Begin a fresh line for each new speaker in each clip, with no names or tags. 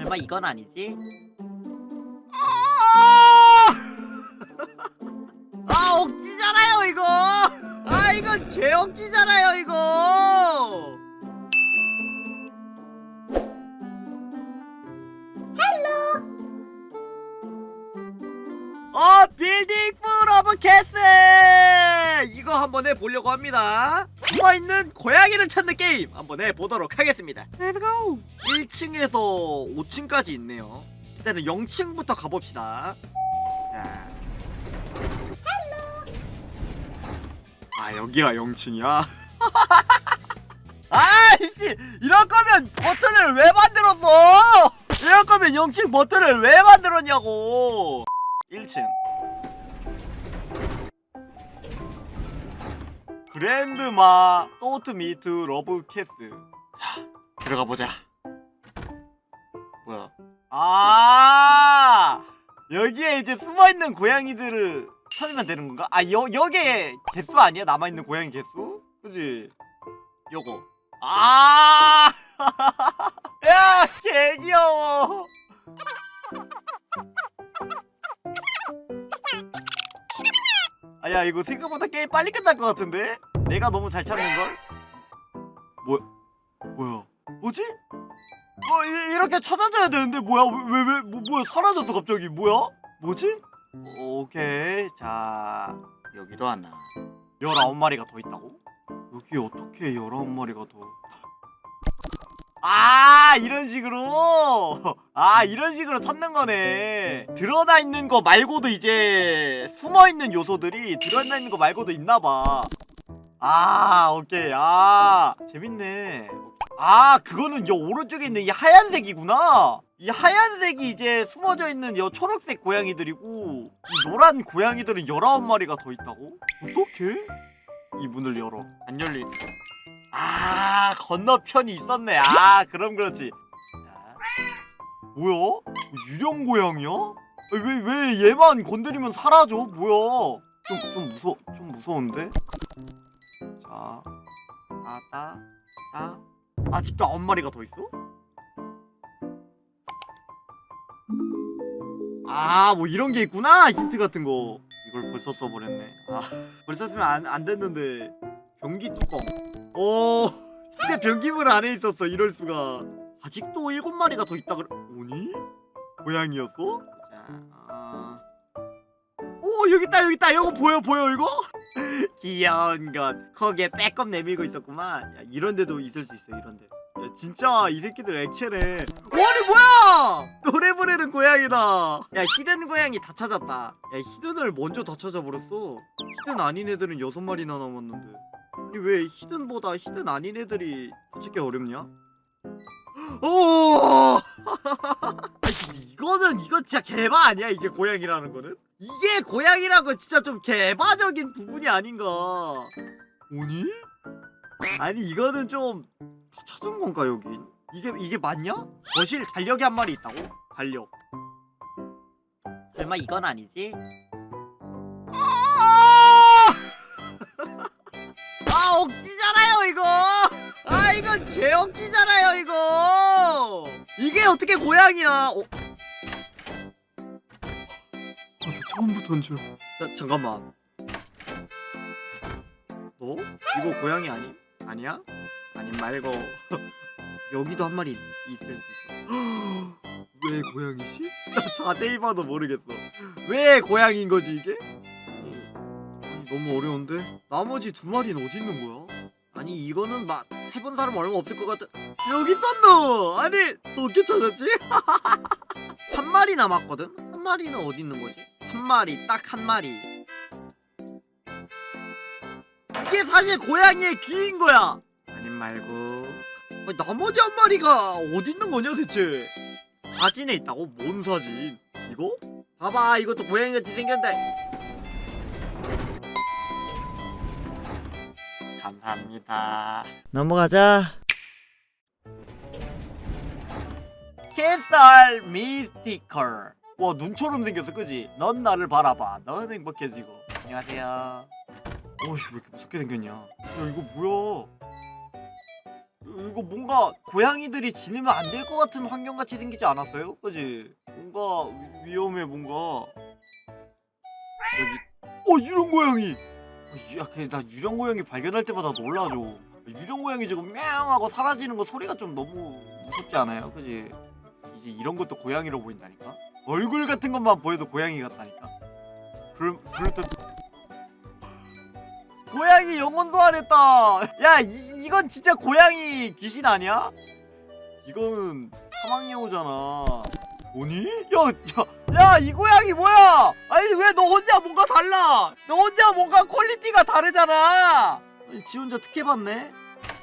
설마 이건 아니지? 아! 억지잖아요 이거! 아 이건 개억지잖아요 이거! 어 빌딩 풀 오브 캐슬! 이거 한번 해보려고 합니다 숨어있는 고양이를 찾는 게임! 한번 해보도록 하겠습니다. 렛츠고 1층에서 5층까지 있네요. 일단은 0층부터 가봅시다. 자. 아 여기가 0층이야? 아이씨! 이럴 거면 버튼을 왜 만들었어? 이럴 거면 0층 버튼을 왜 만들었냐고! 1층 그랜드마 또트 미트 러브 캐스 자 들어가 보자 뭐야 아 여기에 이제 숨어있는 고양이들을 찾으면 되는 건가? 아 여, 여기에 개수 아니야? 남아있는 고양이 개수? 그지? 요거 아 야, 개 귀여워. 아, 야, 이거 생각보다 게임 빨리 끝날 것 같은데? 내가 너무 잘 찾는 걸? 뭐, 뭐야? 뭐지? 어, 이, 이렇게 찾아줘야 되는데 뭐야? 왜, 왜, 왜 뭐, 뭐야? 사라졌어 갑자기. 뭐야? 뭐지? 오, 오케이. 자, 여기도 하나. 19마리가 더 있다고? 여기 어떻게 19마리가 더 아 이런 식으로? 아 이런 식으로 찾는 거네. 드러나 있는 거 말고도 이제 숨어 있는 요소들이 드러나 있는 거 말고도 있나봐. 아 오케이. 아 재밌네. 아 그거는 여 오른쪽에 있는 이 하얀색이구나. 이 하얀색이 이제 숨어져 있는 여 초록색 고양이들이고 이 노란 고양이들은 19마리가 더 있다고? 어떻게? 이 문을 열어. 안 열리 아 건너편이 있었네. 아 그럼 그렇지. 자. 뭐야? 유령 고양이야? 왜왜 얘만 건드리면 사라져? 뭐야? 좀 좀 무서 좀 무서운데? 자. 아따 아 아직도 아홉 마리가 더 있어? 아 뭐 이런 게 있구나. 힌트 같은 거. 이걸 벌써 써버렸네. 아 벌써 쓰면 안, 안 됐는데. 변기 뚜껑. 오 진짜 변기물 안에 있었어 이럴 수가. 아직도 일곱 마리가 더 있다 그래 오니? 고양이였어? 자 아... 오 여기 있다 여기 있다. 이거 보여 보여 이거? 귀여운 것. 거기에 빼꼼 내밀고 있었구만. 야 이런 데도 있을 수 있어 이런 데. 야 진짜 이 새끼들 액체네 아니 뭐야! 노래 부르는 고양이다. 야 히든 고양이 다 찾았다. 야 히든을 먼저 다 찾아버렸어. 히든 아닌 애들은 여섯 마리나 남았는데 아니 왜 히든보다 히든 아닌 애들이 찾기 어렵냐? 오! 이거는 이거 진짜 개바 아니야 이게 고양이라는 거는? 이게 고양이라고 진짜 좀 개바적인 부분이 아닌가? 오니? 아니 이거는 좀 다 찾은 건가 여긴? 이게 이게 맞냐? 거실 달력이 한 마리 있다고? 달력. 설마 이건 아니지? 억지잖아요 이거 아 이건 개 억지잖아요 이거 이게 어떻게 고양이야 어? 아, 나 처음부터인 줄 자, 잠깐만 너? 이거 고양이 아니? 아니야? 아님 말고 여기도 한 마리 있을 수 있어 왜 고양이지? 자세히 봐도 모르겠어 왜 고양이인 거지 이게? 너무 어려운데? 나머지 두 마리는 어디 있는 거야? 아니 이거는 막 해본 사람 얼마 없을 것 같아 여기 있었노! 아니 너 어떻게 찾았지? 한 마리 남았거든? 한 마리는 어디 있는 거지? 한 마리 딱 한 마리 이게 사실 고양이의 귀인 거야 아님 말고 아니, 나머지 한 마리가 어디 있는 거냐 대체 사진에 있다고? 뭔 사진? 이거? 봐봐 이것도 고양이같이 생겼는데 감사합니다. 넘어가자. 캐살 미스티컬. 와 눈처럼 생겼어, 그지? 넌 나를 바라봐. 넌 행복해지고. 안녕하세요. 오씨 왜 이렇게 무섭게 생겼냐? 야 이거 뭐야? 이거 뭔가 고양이들이 지내면 안 될 것 같은 환경 같이 생기지 않았어요? 그지? 뭔가 위- 위험해 뭔가 여기 어 유령 고양이 어, 유- 야, 그냥 나 유령 고양이 발견할 때마다 놀라죠 유령 고양이 지금 명 하고 사라지는 거 소리가 좀 너무 무섭지 않아요? 그지? 이제 이런 것도 고양이로 보인다니까? 얼굴 같은 것만 보여도 고양이 같다니까 그럴, 그럴 때 고양이 영혼 소환했다. 야, 이, 이건 진짜 고양이 귀신 아니야? 이거는 사막여우잖아. 뭐니? 야, 야, 야, 이 고양이 뭐야? 아니 왜 너 혼자 뭔가 달라? 너 혼자 뭔가 퀄리티가 다르잖아. 아니, 지 혼자 특혜 받네.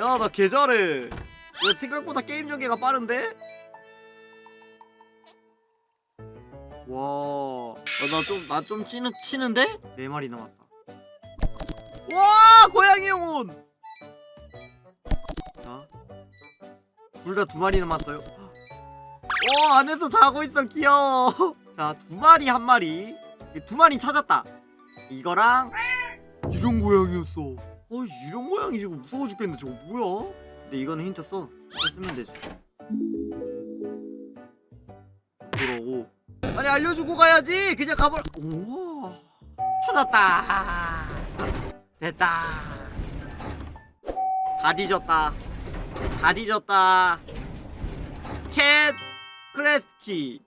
야, 나 개 잘해. 야, 생각보다 게임 전개가 빠른데? 와, 나 좀 나 좀 치는 치는데? 네 마리 남았다. 와 고양이 영혼 자 둘 다 두 마리 남았어요 어 안에서 자고 있어 귀여워. 자 두 마리 한 마리. 이두 마리 찾았다. 이거랑 유령 고양이였어. 어 유령 고양이 이거 무서워 죽겠네 저거 뭐야? 근데 이거는 힌트 써. 쓰면 되지. 그러고. 아니 알려주고 가야지! 그냥 가버려 오 찾았다. 됐다. 다 뒤졌다. 다 뒤졌다. 캣 크레스키.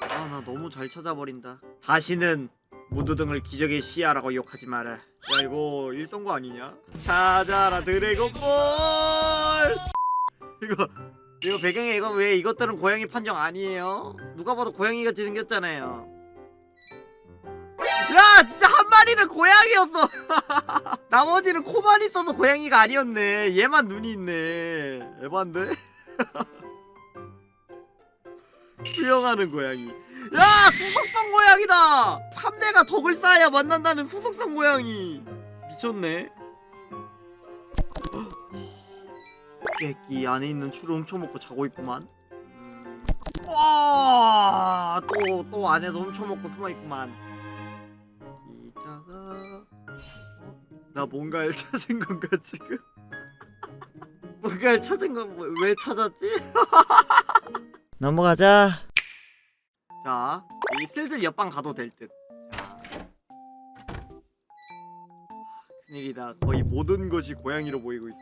아 나 너무 잘 찾아버린다. 다시는 무드등을 기적의 시야라고 욕하지 마라 야 이거 일성거 아니냐? 찾아라 드래곤볼! 이거 이거 배경에 이거 왜 이것들은 고양이 판정 아니에요? 누가 봐도 고양이 같이 생겼잖아요. 야 진짜 한 마리는 고양이였어! 나머지는 코만 있어서 고양이가 아니었네. 얘만 눈이 있네. 에반데 수영하는 고양이 야 수속성 고양이다 3대가 덕을 쌓아야 만난다는 수속성 고양이 미쳤네 깨끼 안에 있는 추를 훔쳐먹고 자고 있구만 음. 와 또 또 안에서 훔쳐먹고 숨어있구만 기자가 어? 나 뭔가를 찾은 건가 지금? 뭔가를 찾은 건 왜 찾았지? 넘어가자. 자, 이 슬슬 옆방 가도 될 듯. 자, 큰일이다. 거의 모든 것이 고양이로 보이고 있어.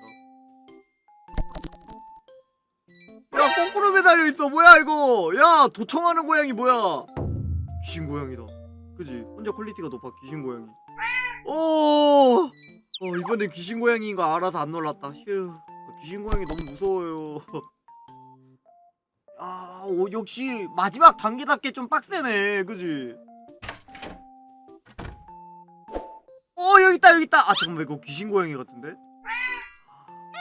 야, 거꾸로 매달려 있어. 뭐야 이거? 야, 도청하는 고양이 뭐야? 귀신 고양이다. 그지? 혼자 퀄리티가 높아 귀신 고양이. 오, 어 이번엔 귀신 고양이인 거 알아서 안 놀랐다. 휴, 귀신 고양이 너무 무서워요. 아, 오, 역시 마지막 단계답게 좀 빡세네, 그지? 어 여기 있다. 아 잠깐만 이거 귀신 고양이 같은데?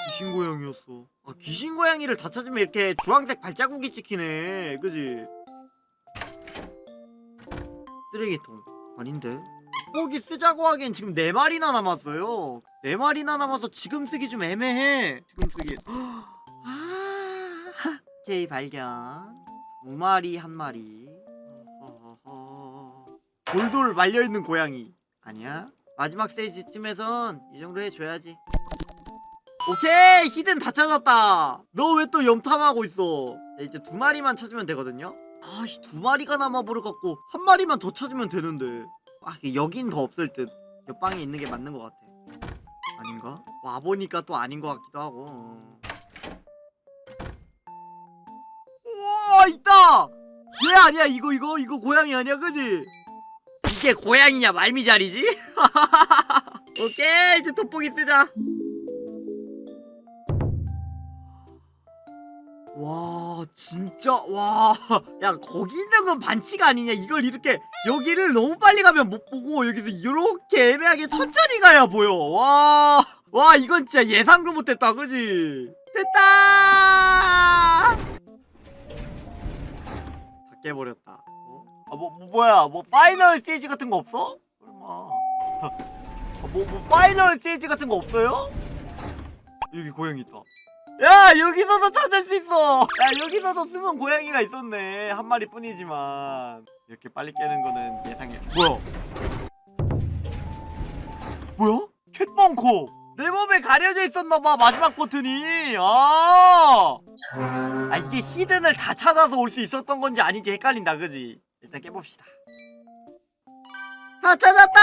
귀신 고양이였어. 아 귀신 고양이를 다 찾으면 이렇게 주황색 발자국이 찍히네, 그지? 쓰레기통 아닌데? 돋보기 쓰자고 하기엔 지금 네 마리나 남았어요. 네 마리나 남아서 지금 쓰기 좀 애매해. 지금 쓰기. 아, 오케이 발견. 두 마리 한 마리. 돌돌 말려 있는 고양이. 아니야? 마지막 스테이지쯤에선 이 정도 해줘야지. 오케이 히든 다 찾았다. 너 왜 또 염탐하고 있어? 야, 이제 두 마리만 찾으면 되거든요. 아씨 두 마리가 남아버려 갖고 한 마리만 더 찾으면 되는데. 아 여긴 더 없을 듯 옆방에 있는 게 맞는 것 같아 아닌가? 와보니까 또 아닌 것 같기도 하고 어. 우와 있다 얘 아니야 이거 이거 이거 고양이 아니야 그지? 이게 고양이냐 말미잘이지? 오케이 이제 돋보기 쓰자 와 진짜 와 야 거기 있는 건 반칙 아니냐 이걸 이렇게 여기를 너무 빨리 가면 못 보고 여기서 이렇게 애매하게 천천히 가야 보여 와와 이건 진짜 예상도 못했다 그지 됐다 다 깨버렸다. 어? 아 뭐 뭐, 뭐 파이널 스테이지 같은 거 없어? 설마. 아, 뭐, 뭐 파이널 스테이지 같은 거 없어요? 여기 고양이 있다. 야 여기서도 찾을 수 있어! 야 여기서도 숨은 고양이가 있었네. 한 마리 뿐이지만. 이렇게 빨리 깨는 거는 예상해 뭐야? 뭐야? 캣벙커 내 몸에 가려져 있었나봐 마지막 버튼이. 아, 아 이게 히든을 다 찾아서 올 수 있었던 건지 아닌지 헷갈린다 그지? 일단 깨봅시다. 다 찾았다!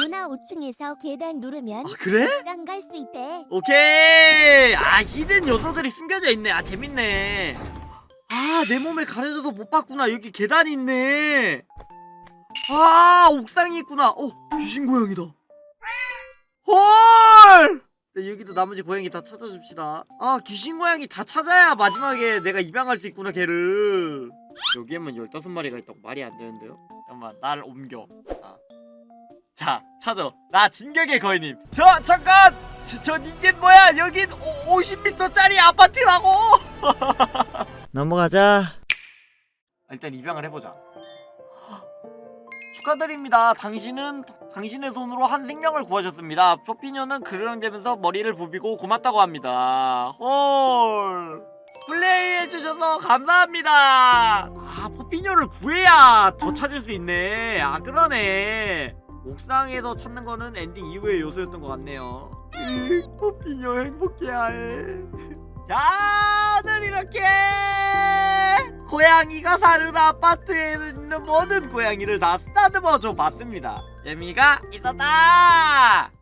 누나 5층에서 계단 누르면
아 그래?
옥상 갈수 있대.
오케이! 아 히든 요소들이 숨겨져 있네. 아 재밌네. 아 내 몸에 가려져서 못 봤구나. 여기 계단이 있네. 아 옥상이 있구나. 어 귀신 고양이다 헐! 네, 여기도 나머지 고양이 다 찾아줍시다. 아 귀신 고양이 다 찾아야 마지막에 내가 입양할 수 있구나 걔를. 여기에만 15마리가 있다고 말이 안 되는데요? 잠깐만 날 옮겨. 아. 자 찾아. 나 진격의 거인님 저 잠깐! 저, 저 닌겐 뭐야? 여긴 오, 50m짜리 아파트라고! 넘어가자. 일단 입양을 해보자. 축하드립니다. 당신은 당신의 손으로 한 생명을 구하셨습니다. 포피녀는 그르렁대면서 머리를 부비고 고맙다고 합니다. 헐. 플레이해주셔서 감사합니다. 아 포피녀를 구해야 더 찾을 수 있네. 아 그러네. 옥상에서 찾는 거는 엔딩 이후의 요소였던 것 같네요. 으, 꽃피녀 행복해야 해. 자, 오늘 이렇게 고양이가 사는 아파트에 있는 모든 고양이를 다 쓰다듬어 줘 봤습니다. 예미가 있었다!